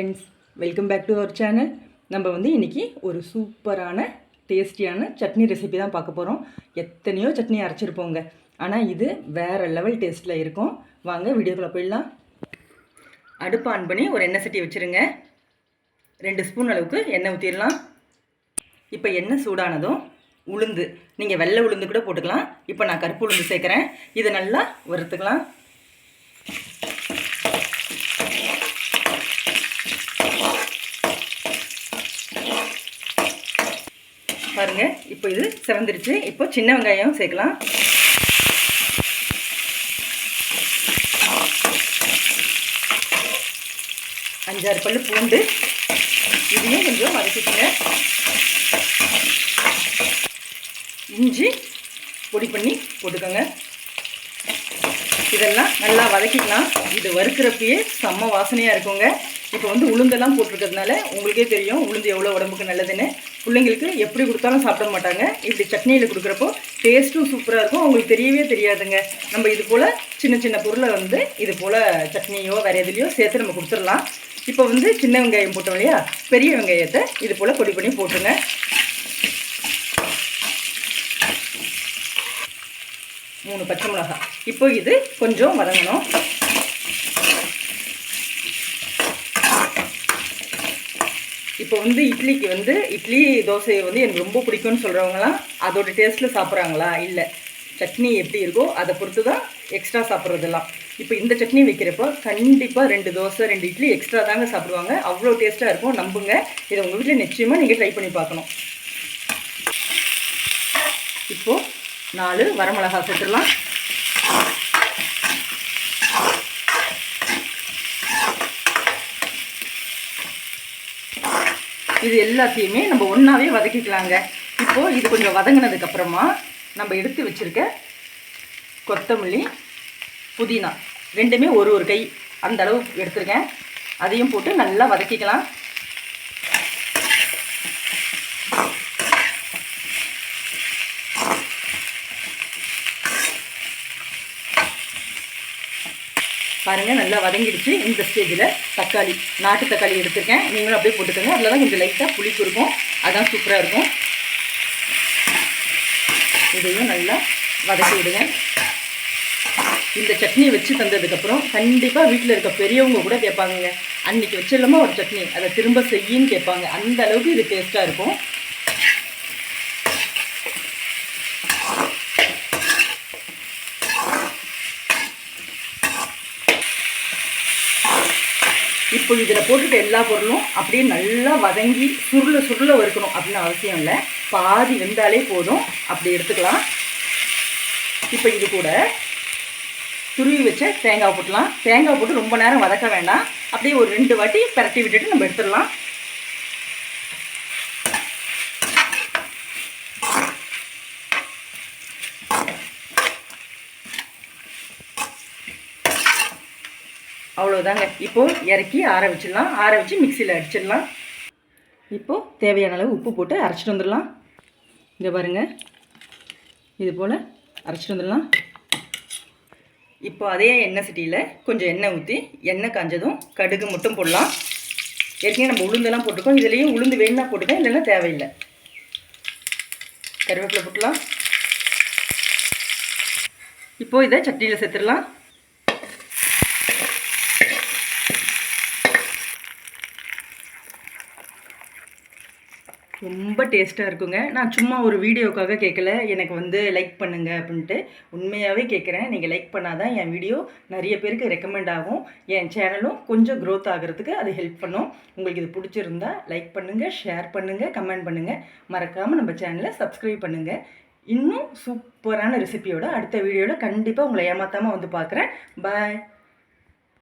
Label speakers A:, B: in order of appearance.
A: Friends welcome back to our channel நம்ம வந்து இன்றைக்கி ஒரு சூப்பரான டேஸ்டியான சட்னி ரெசிபி தான் பார்க்க போகிறோம் எத்தனையோ சட்னி அரைச்சிருப்போங்க. ஆனால் இது வேறு லெவல் டேஸ்ட்டில் இருக்கும். வாங்க வீடியோக்குள்ளே போயிடலாம். அடுப்பு ஆன் பண்ணி ஒரு எண்ணெய் சட்டி வச்சுருங்க. ரெண்டு ஸ்பூன் அளவுக்கு எண்ணெய் ஊற்றிடலாம் இப்போ எண்ணெய் சூடானதும் உளுந்து நீங்கள் வெள்ளை உளுந்து கூட போட்டுக்கலாம். இப்போ நான் கருப்பு உளுந்து சேர்க்குறேன். இதை நல்லா வறுத்துக்கலாம். பாருங்கள் இப்போ இது சிவந்துருச்சு. இப்போ சின்ன வெங்காயம் சேர்க்கலாம். அஞ்சாறு பல்லு பூண்டு. இதையும் கொஞ்சம் வதக்கிக்கங்க. இஞ்சி பொடி பண்ணி போட்டுக்கோங்க. இதெல்லாம் நல்லா வதக்கிக்கலாம். இது வறுக்கிறப்பயே செம்ம வாசனையாக இருக்குங்க. இப்போ வந்து உளுந்தெல்லாம் போட்டிருக்கிறதுனால உங்களுக்கே தெரியும் உளுந்து எவ்வளோ உடம்புக்கு நல்லதுன்னு. பிள்ளைங்களுக்கு எப்படி கொடுத்தாலும் சாப்பிட மாட்டாங்க. இப்படி சட்னியில் கொடுக்குறப்போ டேஸ்ட்டும் சூப்பராக இருக்கும். அவங்களுக்கு தெரியவே தெரியாதுங்க. நம்ம இது போல் சின்ன சின்ன பொருளை வந்து இது போல் சட்னியோ வேறு எதுலேயோ சேர்த்து நம்ம கொடுத்துடலாம். இப்போ வந்து சின்ன வெங்காயம் போட்டோம் இல்லையா? பெரிய வெங்காயத்தை இது போல் பொடி பண்ணி போட்டுருங்க. மூணு பச்சை மிளகாய் இப்போ இது கொஞ்சம் வதங்கணும். இப்போ வந்து இட்லிக்கு வந்து இட்லி தோசையை வந்து எனக்கு ரொம்ப பிடிக்கும்னு சொல்கிறவங்களாம் அதோட டேஸ்ட்டில் சாப்பிட்றாங்களா? இல்லை. சட்னி எப்படி இருக்கோ அதை பொறுத்து தான் எக்ஸ்ட்ரா சாப்பிட்றதெல்லாம். இப்போ இந்த சட்னி வைக்கிறப்போ கண்டிப்பாக ரெண்டு தோசை ரெண்டு இட்லி எக்ஸ்ட்ரா தாங்க சாப்பிடுவாங்க. அவ்வளோ டேஸ்ட்டாக இருக்கும். நம்புங்க. இதை உங்கள் வீட்டில் நிச்சயமாக நீங்கள் ட்ரை பண்ணி பார்க்கணும். இப்போது நாலு வரமிளகா சேர்த்துடலாம். இது எல்லாத்தையுமே நம்ம ஒன்றாவே வதக்கிக்கலாங்க. இப்போது இது கொஞ்சம் வதங்கினதுக்கப்புறமா நம்ம எடுத்து வச்சுருக்க கொத்தமல்லி புதினா ரெண்டுமே ஒரு ஒரு கை அந்த அளவு எடுத்துருக்கேன். அதையும் போட்டு நல்லா வதக்கிக்கலாம். பாருங்கள் நல்லா வதங்கிடுச்சு. இந்த ஸ்டேஜில் தக்காளி நாட்டு தக்காளி எடுத்துருக்கேன். நீங்களும் அப்படியே போட்டுக்கோங்க. அதில் தான் கொஞ்சம் லைட்டாக புளிப்பு இருக்கும். அதான் சூப்பராக இருக்கும். இதையும் நல்லா வதக்கி விடுங்க. இந்த சட்னியை வச்சு தந்ததுக்கப்புறம் கண்டிப்பாக வீட்டில் இருக்க பெரியவங்க கூட கேட்பாங்க அன்றைக்கி வச்சிடலாமா ஒரு சட்னி? அதை திரும்ப செய்யின்னு கேட்பாங்க. அந்த அளவுக்கு இது டேஸ்ட்டாக இருக்கும். இப்போ இதில் போட்டுட்டு எல்லா பொருளும் அப்படியே நல்லா வதங்கி சுருள சுருள வறுக்கணும் அப்படின்னு அவசியம் இல்லை. பாதி வெந்தாலே போதும். அப்படி எடுத்துக்கலாம். இப்போ இது கூட துருவி வச்ச தேங்காய் போட்டலாம். தேங்காய் போட்டு ரொம்ப நேரம் வதக்க வேண்டாம். அப்படியே ஒரு ரெண்டு வாட்டி பரட்டி விட்டுட்டு நம்ம எடுத்துடலாம். அவ்வளோதாங்க இப்போது இறக்கி ஆற வச்சிடலாம். ஆற வச்சு மிக்சியில் அடிச்சிடலாம். இப்போது தேவையான அளவு உப்பு போட்டு அரைச்சிட்டு வந்துடலாம். இங்கே பாருங்கள் இது போல் அரைச்சிட்டு வந்துடலாம். இப்போ அதே எண்ணெய் சட்டியில் கொஞ்சம் எண்ணெய் ஊற்றி எண்ணெய் காஞ்சதும் கடுகு மட்டும் போடலாம். ஏற்கனவே நம்ம உளுந்தெல்லாம் போட்டுக்கோம் இதுலேயும் உளுந்து வேணும்னா போட்டுக்கேன் இல்லைன்னா தேவையில்லை. கருவேப்பிலை போட்டலாம் இப்போது இதை சட்னியில் சேர்த்துடலாம். ரொம்ப டேஸ்ட்டாக இருக்குங்க. நான் சும்மா ஒரு வீடியோக்காக கேட்கல எனக்கு வந்து லைக் பண்ணுங்கள் அப்படின்ட்டு. உண்மையாகவே கேட்குறேன் நீங்கள் லைக் பண்ணாதான் என் வீடியோ நிறைய பேருக்கு ரெக்கமெண்ட் ஆகும். என் சேனலும் கொஞ்சம் க்ரோத் ஆகிறதுக்கு அது ஹெல்ப் பண்ணும். உங்களுக்கு இது பிடிச்சிருந்தா லைக் பண்ணுங்கள் ஷேர் பண்ணுங்கள் கமெண்ட் பண்ணுங்கள் மறக்காமல் நம்ம சேனலை சப்ஸ்கிரைப் பண்ணுங்கள் இன்னும் சூப்பரான ரெசிபியோட அடுத்த வீடியோவில் கண்டிப்பாக உங்களை ஏமாற்றாமல் வந்து பார்க்குறேன். பாய்